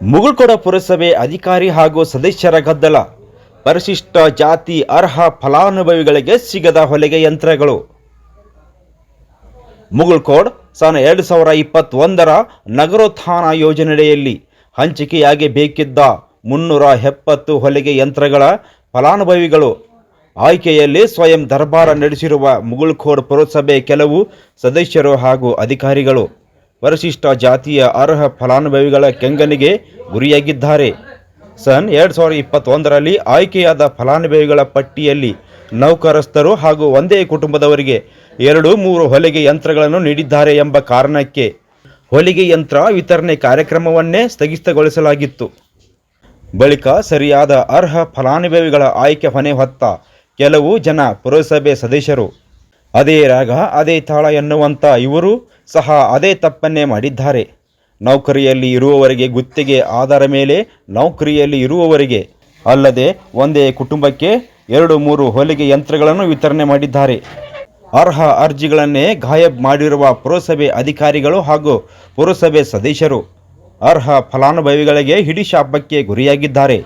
ಮುಗುಳ್ಕೊಡ ಪುರಸಭೆ ಅಧಿಕಾರಿ ಹಾಗೂ ಸದಸ್ಯರ ಗದ್ದಲ. ಪರಿಶಿಷ್ಟ ಜಾತಿ ಅರ್ಹ ಫಲಾನುಭವಿಗಳಿಗೆ ಸಿಗದ ಹೊಲಿಗೆ ಯಂತ್ರಗಳು. ಮುಗುಳ್ಕೋಡ್, ಸನ್ ಎರಡು ಸಾವಿರ ಇಪ್ಪತ್ತೊಂದರ ನಗರೋತ್ಥಾನ ಯೋಜನೆಯಡಿಯಲ್ಲಿ ಹಂಚಿಕೆಯಾಗಿ ಬೇಕಿದ್ದ ಮುನ್ನೂರ ಎಪ್ಪತ್ತು ಹೊಲಿಗೆ ಯಂತ್ರಗಳ ಫಲಾನುಭವಿಗಳು ಆಯ್ಕೆಯಲ್ಲಿ ಸ್ವಯಂ ದರ್ಬಾರ ನಡೆಸಿರುವ ಮುಗುಳ್ಕೋಡ್ ಪುರಸಭೆ ಕೆಲವು ಸದಸ್ಯರು ಹಾಗೂ ಅಧಿಕಾರಿಗಳು. ಪರಿಶಿಷ್ಟ ಜಾತಿಯ ಅರ್ಹ ಫಲಾನುಭವಿಗಳ ಕೆಂಗನಿಗೆ ಗುರಿಯಾಗಿದ್ದಾರೆ. ಸನ್ ಎರಡು ಸಾವಿರದ ಇಪ್ಪತ್ತೊಂದರಲ್ಲಿ ಆಯ್ಕೆಯಾದ ಫಲಾನುಭವಿಗಳ ಪಟ್ಟಿಯಲ್ಲಿ ನೌಕರಸ್ಥರು ಹಾಗೂ ಒಂದೇ ಕುಟುಂಬದವರಿಗೆ ಎರಡು ಮೂರು ಹೊಲಿಗೆ ಯಂತ್ರಗಳನ್ನು ನೀಡಿದ್ದಾರೆ ಎಂಬ ಕಾರಣಕ್ಕೆ ಹೊಲಿಗೆ ಯಂತ್ರ ವಿತರಣೆ ಕಾರ್ಯಕ್ರಮವನ್ನೇ ಸ್ಥಗಿತಗೊಳಿಸಲಾಗಿತ್ತು. ಬಳಿಕ ಸರಿಯಾದ ಅರ್ಹ ಫಲಾನುಭವಿಗಳ ಆಯ್ಕೆ ಹೊಣೆ ಹೊತ್ತ ಕೆಲವು ಜನ ಪುರಸಭೆ ಸದಸ್ಯರು ಅದೇ ರಾಗ, ಅದೇ ತಾಳ ಎನ್ನುವಂಥ ಇವರು ಸಹ ಅದೇ ತಪ್ಪನ್ನೇ ಮಾಡಿದ್ದಾರೆ. ನೌಕರಿಯಲ್ಲಿ ಇರುವವರಿಗೆ ಗುತ್ತಿಗೆ ಆಧಾರ ಮೇಲೆ ನೌಕರಿಯಲ್ಲಿ ಇರುವವರಿಗೆ ಅಲ್ಲದೆ ಒಂದೇ ಕುಟುಂಬಕ್ಕೆ ಎರಡು ಮೂರು ಹೊಲಿಗೆ ಯಂತ್ರಗಳನ್ನು ವಿತರಣೆ ಮಾಡಿದ್ದಾರೆ. ಅರ್ಹ ಅರ್ಜಿಗಳನ್ನೇ ಗಾಯಬ್ ಮಾಡಿರುವ ಪುರಸಭೆ ಅಧಿಕಾರಿಗಳು ಹಾಗೂ ಪುರಸಭೆ ಸದಸ್ಯರು ಅರ್ಹ ಫಲಾನುಭವಿಗಳಿಗೆ ಹಿಡಿಶಾಪಕ್ಕೆ ಗುರಿಯಾಗಿದ್ದಾರೆ.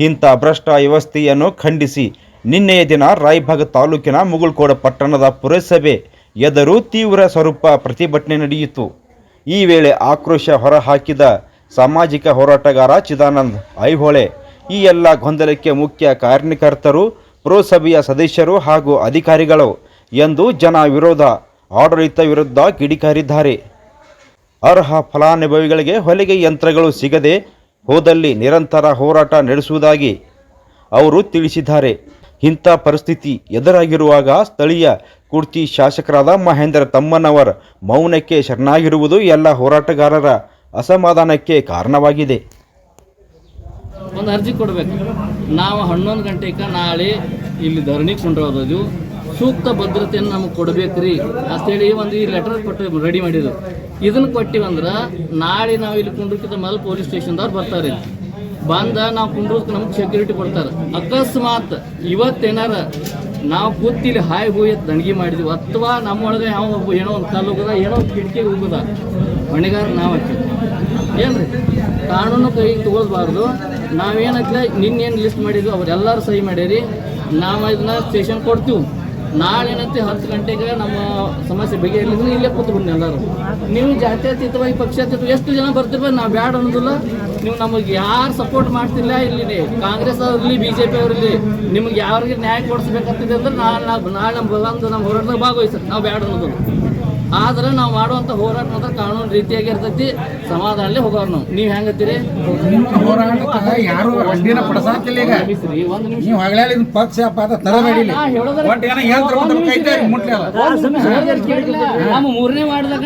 ಇಂಥ ಭ್ರಷ್ಟ ವ್ಯವಸ್ಥೆಯನ್ನು ಖಂಡಿಸಿ ನಿನ್ನೆಯ ದಿನ ರಾಯಭಾಗ ತಾಲೂಕಿನ ಮುಗುಳ್ಕೋಡ ಪಟ್ಟಣದ ಪುರಸಭೆ ಎದುರು ತೀವ್ರ ಸ್ವರೂಪ ಪ್ರತಿಭಟನೆ ನಡೆಯಿತು. ಈ ವೇಳೆ ಆಕ್ರೋಶ ಹೊರಹಾಕಿದ ಸಾಮಾಜಿಕ ಹೋರಾಟಗಾರ ಚಿದಾನಂದ್ ಐಹೊಳೆ, ಈ ಎಲ್ಲ ಗೊಂದಲಕ್ಕೆ ಮುಖ್ಯ ಕಾರ್ಯಕರ್ತರು, ಪುರಸಭೆಯ ಸದಸ್ಯರು ಹಾಗೂ ಅಧಿಕಾರಿಗಳು ಎಂದು ಜನ ವಿರೋಧ, ಆಡಳಿತ ವಿರುದ್ಧ ಕಿಡಿಕಾರಿದ್ದಾರೆ. ಅರ್ಹ ಫಲಾನುಭವಿಗಳಿಗೆ ಹೊಲಿಗೆ ಯಂತ್ರಗಳು ಸಿಗದೆ ಹೋದಲ್ಲಿ ನಿರಂತರ ಹೋರಾಟ ನಡೆಸುವುದಾಗಿ ಅವರು ತಿಳಿಸಿದ್ದಾರೆ. ಇಂಥ ಪರಿಸ್ಥಿತಿ ಎದುರಾಗಿರುವಾಗ ಸ್ಥಳೀಯ ಕುರ್ಚಿ ಶಾಸಕರಾದ ಮಹೇಂದ್ರ ತಮ್ಮನವರ ಮೌನಕ್ಕೆ ಶರಣಾಗಿರುವುದು ಎಲ್ಲ ಹೋರಾಟಗಾರರ ಅಸಮಾಧಾನಕ್ಕೆ ಕಾರಣವಾಗಿದೆ. ಒಂದು ಅರ್ಜಿ ಕೊಡಬೇಕು. ನಾವು ಹನ್ನೊಂದು ಗಂಟೆಗೆ ನಾಳೆ ಇಲ್ಲಿ ಧರಣಿ ಕೊಂಡೋದು ಸೂಕ್ತ ಭದ್ರತೆಯನ್ನು ನಮಗೆ ಕೊಡ್ಬೇಕ್ರಿ ಅಂತೇಳಿ ಒಂದು ಈ ಲೆಟರ್ ಕೊಟ್ಟು ರೆಡಿ ಮಾಡಿದ್ರು. ಇದನ್ನು ಕೊಟ್ಟಿವಂದ್ರೆ ನಾಳೆ ನಾವು ಇಲ್ಲಿ ಕುಂಡ್ರಕ್ಕಿಂತ ಮೊದಲು ಪೊಲೀಸ್ ಸ್ಟೇಷನ್ದವ್ರು ಬರ್ತಾರೆ. ಬಂದ ನಾವು ಕುಂಡ್ರಕ್ಕೆ ನಮ್ಗೆ ಸೆಕ್ಯೂರಿಟಿ ಕೊಡ್ತಾರೆ ಅಕಸ್ಮಾತ್ ಇವತ್ತೇನಾರ ನಾವು ಕೂತಿಲಿ ಹಾಯ್ ಅಂತ ದಣಿಗೆ ಮಾಡಿದ್ವಿ, ಅಥವಾ ನಮ್ಮೊಳಗೆ ಯಾವ ಏನೋ ಒಂದು ತಾಲೂಕದ ಏನೋ ಒಂದು ಕಿಟಕಿ ಹೋಗೋದ, ಮಣಿಗಾರ ನಾವು ಹಾಕ್ತೀವಿ ಏನ್ರಿ? ಕಾನೂನು ಕೈ ತೊಗೊಳ್ಬಾರ್ದು. ನಾವೇನತ್ಲೆ ನಿನ್ನೇನು ಲಿಸ್ಟ್ ಮಾಡಿದ್ವಿ, ಅವರೆಲ್ಲರೂ ಸಹಿ ಮಾಡ್ಯಾರಿ. ನಾವು ಇದನ್ನ ಸ್ಟೇಷನ್ ಕೊಡ್ತೀವಿ. ನಾಳೆ ಏನಂತೆ ಹತ್ತು ಗಂಟೆಗೆ ನಮ್ಮ ಸಮಸ್ಯೆ ಬಗೆಹರಿಲಿದ್ರೆ ಇಲ್ಲೇ ಕೂತ್ಕೊಂಡು ಎಲ್ಲರೂ. ನೀವು ಜಾತ್ಯತೀತವಾಗಿ ಪಕ್ಷಾತೀತ ಎಷ್ಟು ಜನ ಬರ್ತಿರ್ಬೋದು ನಾವು ಬ್ಯಾಡ ಅನ್ನೋದಿಲ್ಲ. ನೀವು ನಮಗೆ ಯಾರು ಸಪೋರ್ಟ್ ಮಾಡ್ತಿಲ್ಲ ಇಲ್ಲಿ ಕಾಂಗ್ರೆಸ್ ಅವ್ರಲ್ಲಿ ಬಿ ಜೆ ಪಿ ಅವರಲ್ಲಿ. ನಿಮ್ಗೆ ಯಾರಿಗೆ ನ್ಯಾಯ ಕೊಡಿಸ್ಬೇಕಂತಿದೆ ಅಂದ್ರೆ ನಾಳೆ ನಾಳೆ ನಮ್ಮ ಬಂದು ನಮ್ಮ ಹೋರಾಟದಾಗ ಭಾಗವಹಿಸ್ತಾರೆ. ನಾವು ಬ್ಯಾಡ ಅನ್ನೋದಿಲ್ಲ. ಆದ್ರೆ ನಾವು ಮಾಡುವಂಥ ಹೋರಾಟ ಮಾತ್ರ ಕಾನೂನು ರೀತಿಯಾಗಿ ಇರ್ತೈತಿ. ಸಮಾಧಾನಲ್ಲಿ ಹೋಗೋರು ನಾವು. ನೀವು ಹೆಂಗತ್ತೀರಿ? ಯಾರು ಅಡ್ಡಿನ ಪಡಿಸಾತಿಲ್ಲ ಈಗ. ಕ್ಷಮಿಸ್ರಿ, ಒಂದು ನಿಮಿಷ ನೀವು ಪಕ್ಷ ಒಟ್ಟು ಏನೋ ಮುಟ್ಲಿಲ್ಲ ನಮ್ಮ ಮೂರನೇ ವಾರ್ಡ್ದಾಗ